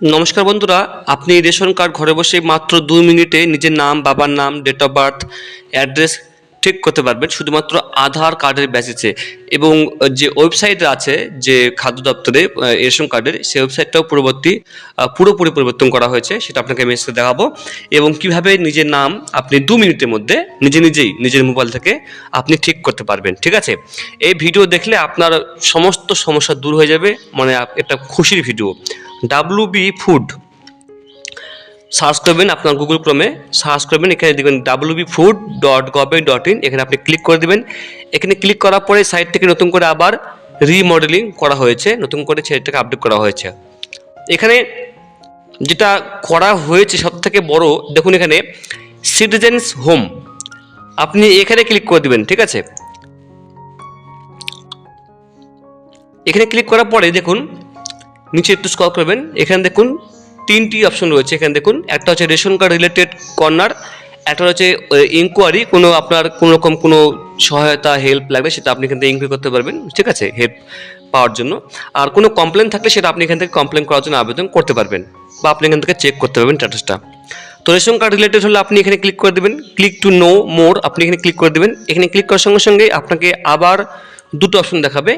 নমস্কার বন্ধুরা আপনি রেশন কার্ড ঘরে বসে মাত্র দুই মিনিটে নিজের নাম বাবার নাম ডেট অফ বার্থ অ্যাড্রেস ঠিক করতে পারবেন। শুধুমাত্র আধার কার্ডের বেসিসে এবং যে ওয়েবসাইট আছে যে খাদ্য দপ্তরে রেশন কার্ডের সেই ওয়েবসাইটটাও পূর্ববর্তী আহ, পুরোপুরি পরিবর্তন করা হয়েছে সেটা আপনাকে মেসেজ দেখাবো। এবং কীভাবে নিজের নাম আপনি দু মিনিটের মধ্যে নিজে নিজেই নিজের মোবাইল থেকে আপনি ঠিক করতে পারবেন ঠিক আছে? এই ভিডিও দেখলে আপনার সমস্ত সমস্যা দূর হয়ে যাবে মানে একটা খুশির video W B food search করবেন আপনার গুগল ক্রমে সার্চ করবেন, এখানে দেখবেন W B food dot government dot in এখানে আপনি ক্লিক করে দেবেন। এখানে ক্লিক করার পরে সাইট থেকে নতুন করে আবার রিমডেলিং করা হয়েছে, নতুন করে সেটাকে আপডেট করা হয়েছে। এখানে যেটা করা হয়েছে সব থেকে বড়, দেখুন এখানে সিটিজেন্স হোম আপনি এখানে ক্লিক করে দিবেন, ঠিক আছে? এখানে ক্লিক করার পরে দেখুন নিচে একটু স্কল করবেন। এখানে দেখুন তিনটি অপশন রয়েছে। এখানে দেখুন, একটা হচ্ছে রেশন কার্ড রিলেটেড কর্নার একটা হচ্ছে ইনকোয়ারি কোনো আপনার কোনো রকম কোনো সহায়তা হেল্প লাগবে সেটা আপনি এখান থেকে ইনকোয়ারি করতে পারবেন। ঠিক আছে? হেল্প পাওয়ার জন্য। আর কোনো কমপ্লেন থাকলে সেটা আপনি এখান থেকে কমপ্লেন করার জন্য আবেদন করতে পারবেন বা আপনি এখান থেকে চেক করতে পারবেন স্ট্যাটাসটা তো রেশন কার্ড রিলেটেড হলে আপনি এখানে ক্লিক করে দেবেন। ক্লিক টু নো মোর আপনি এখানে ক্লিক করে দেবেন। এখানে ক্লিক করার সঙ্গে সঙ্গে আপনাকে আবার দুটো অপশন দেখাবে।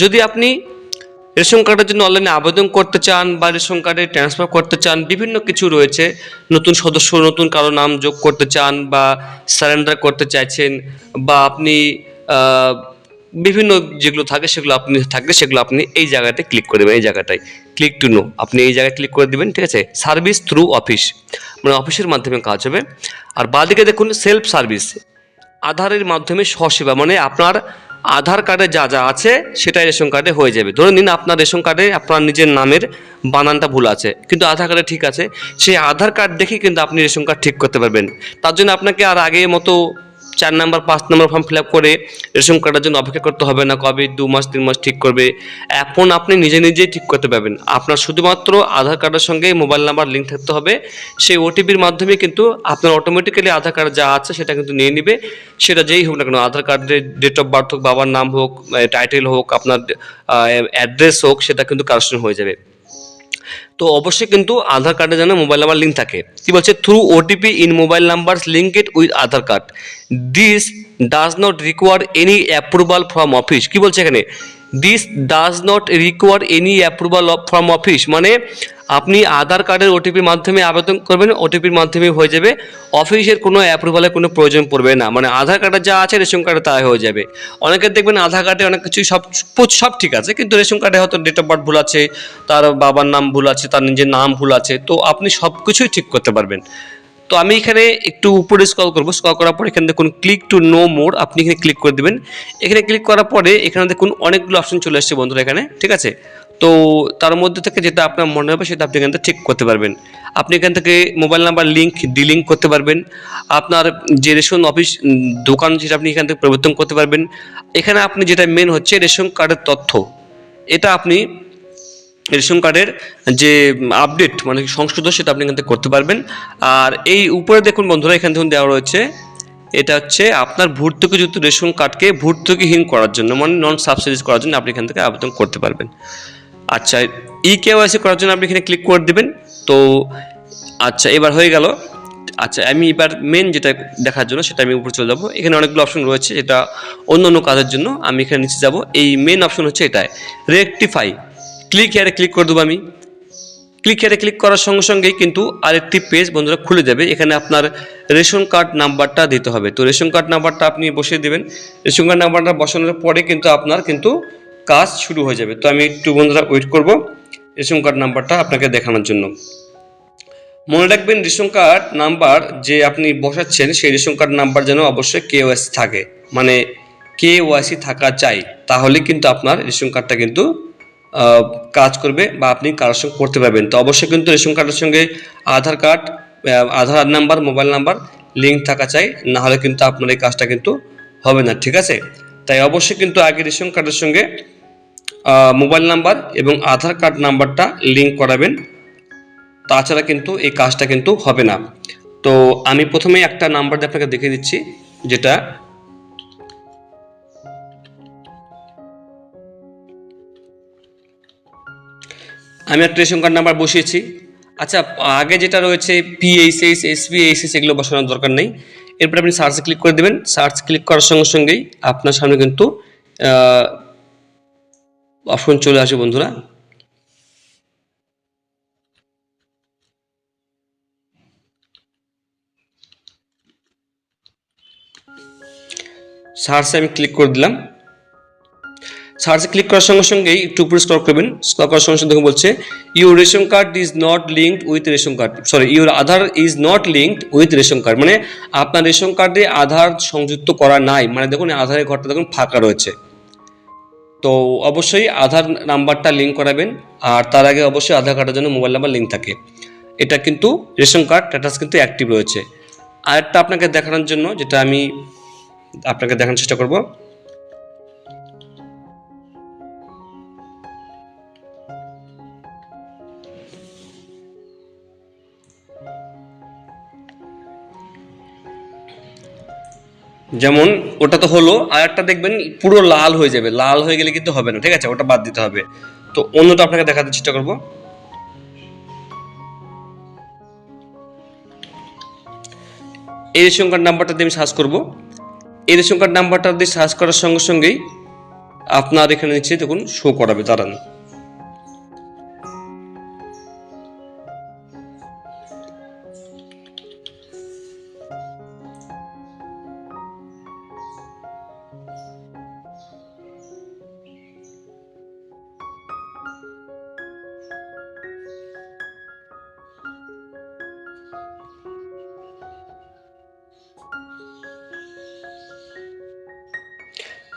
যদি আপনি রেশন কার্ডের জন্য অনলাইনে আবেদন করতে চান বা রেশন কার্ডে ট্রান্সফার করতে চান, বিভিন্ন কিছু রয়েছে। নতুন সদস্য, নতুন কারও নাম যোগ করতে চান বা সারেন্ডার করতে চাইছেন বা আপনি বিভিন্ন যেগুলো থাকে সেগুলো আপনি থাকবে সেগুলো আপনি এই জায়গাতে ক্লিক করে দেবেন, এই জায়গাটায়। ক্লিক টু নো আপনি এই জায়গায় ক্লিক করে দেবেন, ঠিক আছে? সার্ভিস থ্রু অফিস মানে অফিসের মাধ্যমে কাজ হবে। আর বাদিকে দেখুন সেলফ সার্ভিস আধারের মাধ্যমে স্বসেবা মানে আপনার আধার কার্ডে যা যা আছে সেটাই রেশন কার্ডে হয়ে যাবে। ধরে নিন আপনার রেশন কার্ডে আপনার নিজের নামের বানানটা ভুল আছে, কিন্তু আধার কার্ডে ঠিক আছে। সেই আধার কার্ড দেখে কিন্তু আপনি রেশন কার্ড ঠিক করতে পারবেন। তার জন্য আপনাকে আর আগের মতো চার নাম্বার, পাঁচ নাম্বার ফর্ম ফিল আপ করে রেশন কার্ডের জন্য অপেক্ষা করতে হবে না কবে, দু মাস, তিন মাস ঠিক করবে। এখন আপনি নিজে নিজেই ঠিক করতে পারবেন। আপনার শুধুমাত্র আধার কার্ডের সঙ্গে মোবাইল নাম্বার লিঙ্ক থাকতে হবে। সেই ওটিপির মাধ্যমে কিন্তু আপনার অটোমেটিক্যালি আধার কার্ড যা আছে সেটা কিন্তু নিয়ে নিবে। সেটা যেই হোক না কেন, আধার কার্ডের ডেট অফ বার্থ হোক, বাবার নাম হোক টাইটেল হোক, আপনার অ্যাড্রেস হোক, সেটা কিন্তু কারেকশন হয়ে যাবে। তো অবশ্যই কিন্তু আধার কার্ডে যেন মোবাইল নাম্বার লিঙ্ক থাকে। কি বলছে? Through OTP in mobile number linked with Aadhaar card. This does not require any approval from office কি বলছে এখানে? This does not require any approval from office মানে আপনি আধার কার্ডের ওটিপির মাধ্যমে আবেদন করবেন ওটিপির মাধ্যমে হয়ে যাবে। অফিসের কোনো অ্যাপ্রুভালের কোনো প্রয়োজন পড়বে না। মানে আধার কার্ডে যা আছে, রেশন কার্ডে তাই হয়ে যাবে। অনেকের দেখবেন আধার কার্ডে অনেক কিছুই সব সব ঠিক আছে, কিন্তু রেশন কার্ডে হয়তো ডেট অফ বার্থ ভুল আছে, তার বাবার নাম ভুল আছে, তার নিজের নাম ভুল আছে, তো আপনি সব কিছুই ঠিক করতে পারবেন। তো আমি এখানে একটু উপরে স্কল করব। স্কল করার পর এখানে দেখুন ক্লিক টু নো মোর আপনি এখানে ক্লিক করে দেবেন। এখানে ক্লিক করার পরে এখানে দেখুন, অনেকগুলো অপশন চলে আসছে বন্ধুরা এখানে, ঠিক আছে? তো তার মধ্যে থেকে যেটা আপনার মনে হবে সেটা আপনি এখান থেকে ঠিক করতে পারবেন। আপনি এখান থেকে মোবাইল নাম্বার লিঙ্ক ডিলিঙ্ক করতে পারবেন। আপনার যে রেশন অফিস দোকান সেটা আপনি এখান থেকে পরিবর্তন করতে পারবেন। এখানে আপনি যেটা মেন হচ্ছে রেশন কার্ডের তথ্য। এটা আপনি রেশন কার্ডের যে আপডেট মানে সংশোধন, সেটা আপনি এখান থেকে করতে পারবেন। আর এই উপরে দেখুন বন্ধুরা, এখানে দেখুন দেওয়া রয়েছে, এটা হচ্ছে আপনার ভর্তুকিযুক্ত রেশন কার্ডকে ভর্তুকিহীন করার জন্য মানে নন সাবসিডিজ করার জন্য আপনি এখান থেকে আবেদন করতে পারবেন। আচ্ছা ই কেওয়াইসি করার জন্য আপনি এখানে ক্লিক করে দেবেন। তো আচ্ছা এবার হয়ে গেল। আচ্ছা আমি এবার মেন যেটা দেখার জন্য, সেটা আমি উপরে চলে যাব। এখানে অনেকগুলো অপশন রয়েছে, যেটা অন্য অন্য কাজের জন্য আমি এখানে নিচে যাব। এই মেন অপশন হচ্ছে এটাই রেকটিফাই ক্লিক হেয়ারে ক্লিক করে দেবো আমি। ক্লিক হেয়ারে ক্লিক করার সঙ্গে সঙ্গেই কিন্তু আরেকটি পেজ বন্ধুরা খুলে যাবে। এখানে আপনার রেশন কার্ড নাম্বারটা দিতে হবে। তো রেশন কার্ড নাম্বারটা আপনি বসিয়ে দেবেন। রেশন কার্ড নাম্বারটা বসানোর পরে কিন্তু আপনার কিন্তু কাজ শুরু হয়ে যাবে। তো আমি একটু বন্ধুরা ওয়েট করব রেশন কার্ড নাম্বারটা আপনাকে দেখানোর জন্য। মনে রাখবেন রেশন কার্ড নাম্বার যে আপনি বসাচ্ছেন, সেই রেশন কার্ড নাম্বার যেন অবশ্যই কে থাকে। মানে কে ওয়াইসি থাকা চাই। তাহলে কিন্তু আপনার রেশন কার্ডটা কিন্তু কাজ করবে বা আপনি কারোর সঙ্গে করতে পারবেন। তো অবশ্যই কিন্তু রেশন কার্ডের সঙ্গে Aadhaar card Aadhaar number, mobile number, link থাকা চাই, না হলে কিন্তু আপনার এই কাজটা কিন্তু হবে না, ঠিক আছে? তাই অবশ্যই কিন্তু আগে রেশন কার্ডের সঙ্গে মোবাইল নাম্বার এবং আধার কার্ড নাম্বারটা লিঙ্ক করাবেন। তাছাড়া কিন্তু এই কাজটা কিন্তু হবে না। তো আমি প্রথমে একটা নাম্বার আপনাকে দেখে দিচ্ছি, যেটা আমি একটা রেশন কার্ড নাম্বার বসিয়েছি। আচ্ছা আগে যেটা রয়েছে পিএইচএস এসপিএইচএস এগুলো বসানোর দরকার নেই। এরপর আপনি সার্চে ক্লিক করে দেবেন। সার্চ ক্লিক করার সঙ্গে সঙ্গেই আপনার সামনে কিন্তু অপশন চলে আসে বন্ধুরা। সার্চে আমি ক্লিক করে দিলাম। সার্চে ক্লিক করার সঙ্গে সঙ্গেই একটু উপরে স্ক্রল করবেন। স্ক্রল করার সঙ্গে সঙ্গে দেখুন বলছে your ration card is not linked with ration card sorry your Aadhaar is not linked with ration card মানে আপনার রেশন কার্ডে আধার সংযুক্ত করা নাই। মানে দেখুন আধারের ঘরটা দেখুন ফাঁকা রয়েছে। তো অবশ্যই আধার নাম্বারটা লিঙ্ক করাবেন, আর তার আগে অবশ্যই আধার কার্ডের জন্য মোবাইল নাম্বার লিঙ্ক থাকে। এটা কিন্তু রেশন কার্ড স্ট্যাটাস কিন্তু অ্যাক্টিভ রয়েছে। আরেকটা আপনাকে দেখানোর জন্য, যেটা আমি আপনাকে দেখানোর চেষ্টা করব। যেমন ওটা তো হলো, আর একটা দেখবেন পুরো লাল হয়ে যাবে, লাল হয়ে গেলে কিন্তু হবে না, ঠিক আছে? ওটা বাদ দিতে হবে। তো অন্যটা আপনাকে দেখাতে চেষ্টা করব। এই রেশন কার্ড নাম্বারটা দিয়ে আমি সার্চ করব। এই রেশন কার্ড নাম্বারটা দিয়ে সার্চ করার সঙ্গে সঙ্গেই আপনার এখানে নিচে দেখুন শো করাবে, দাঁড়ান।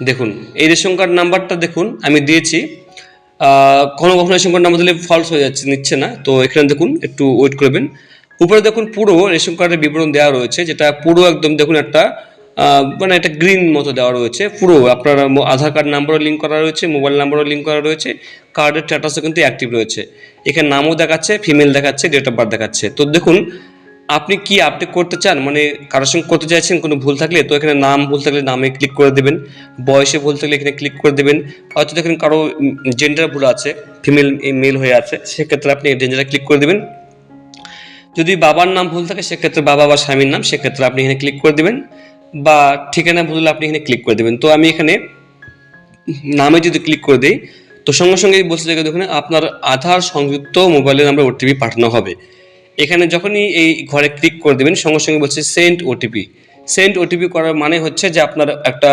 দেখুন, এই রেশন কার্ড নাম্বারটা দেখুন, আমি দিয়েছি। কখনো কখনো রেশন কার্ড নাম্বার দিলে ফলস হয়ে যাচ্ছে, নিচ্ছে না। তো এখানে দেখুন, একটু ওয়েট করবেন উপরে দেখুন, পুরো রেশন কার্ডের বিবরণ দেওয়া রয়েছে, যেটা পুরো একদম দেখুন একটা মানে একটা গ্রিন মতো দেওয়া রয়েছে। পুরো আপনার আধার কার্ড নাম্বারও লিঙ্ক করা রয়েছে মোবাইল নাম্বারও লিঙ্ক করা রয়েছে কার্ডের স্ট্যাটাসও কিন্তু অ্যাক্টিভ রয়েছে। এখানে নামও দেখাচ্ছে ফিমেল দেখাচ্ছে ডেট অফ বার্থ দেখাচ্ছে। তো দেখুন আপনি কি আপডেট করতে চান? মানে কারোর সঙ্গে করতে চাইছেন, কোনো ভুল থাকলে, তো এখানে নাম ভুল থাকলে নামে ক্লিক করে দেবেন। বয়সে ভুল থাকলে এখানে ক্লিক করে দেবেন। হয়তো দেখেন কারও জেন্ডার ভুল আছে ফিমেল মেল হয়ে আছে, সেক্ষেত্রে আপনি জেন্ডারে ক্লিক করে দেবেন। যদি বাবার নাম ভুল থাকে, সেক্ষেত্রে বাবা বা স্বামীর নাম, সেক্ষেত্রে আপনি এখানে ক্লিক করে দেবেন। বা ঠিকানা ভুল হলে আপনি এখানে ক্লিক করে দেবেন। তো আমি এখানে নামে যদি ক্লিক করে দিই, তো সঙ্গে সঙ্গে বলছে যে দেখুন, আপনার আধার সংযুক্ত মোবাইলে নাম্বার ওটিপি পাঠানো হবে। এখানে যখনই এই ঘরে ক্লিক করে দেবেন, সঙ্গে সঙ্গে বলছে সেন্ড ওটিপি সেন্ড ওটিপি করার মানে হচ্ছে যে আপনার একটা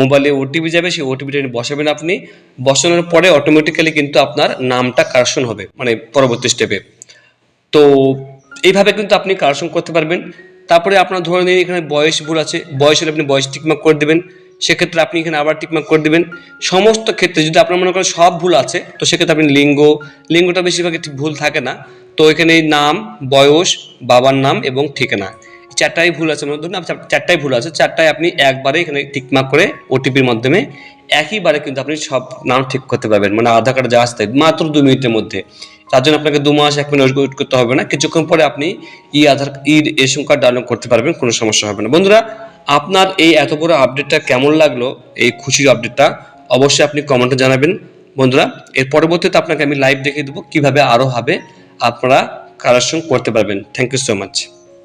মোবাইলে ওটিপি যাবে, সেই ওটিপিটা বসাবেন আপনি। বসানোর পরে অটোমেটিক্যালি কিন্তু আপনার নামটা কারশন হবে মানে পরবর্তী স্টেপে তো এইভাবে কিন্তু আপনি কারশন করতে পারবেন। তারপরে আপনার ধরে নিন এখানে বয়স ভুল আছে, বয়স হলে আপনি বয়স টিকমার্ক করে দেবেন। সেক্ষেত্রে আপনি এখানে আবার টিকমার্ক করে দেবেন। সমস্ত ক্ষেত্রে যদি আপনার মনে করেন সব ভুল আছে, তো সেক্ষেত্রে আপনি লিঙ্গ, লিঙ্গটা বেশিরভাগ ঠিক ভুল থাকে না। তো এখানে নাম, বয়স, বাবার নাম এবং ঠিকানা। চারটাই ভুল আছে। মনে ধরুন চারটাই ভুল আছে, চারটায় আপনি একবারে এখানে টিকমার্ক করে ওটিপির মাধ্যমে একইবারে কিন্তু আপনি সব নাম ঠিক করতে পারবেন। মানে আধার কার্ড যা আসতে মাত্র দু মিনিটের মধ্যে। তার জন্য আপনাকে দু মাস, এক মিনিট ওয়েট করতে হবে না। কিছুক্ষণ পরে আপনি e Aadhaar, e ration card download করতে পারবেন, কোনো সমস্যা হবে না। বন্ধুরা আপনার এই এত বড় আপডেটটা কেমন লাগল? এই খুশির আপডেটটা অবশ্যই আপনি কমেন্টে জানাবেন। বন্ধুরা, এর পরবর্তীতে আপনাকে আমি লাইভ দেখিয়ে দেবো কীভাবে আরও হবে আপনারা কারেকশন করতে পারবেন। Thank you so much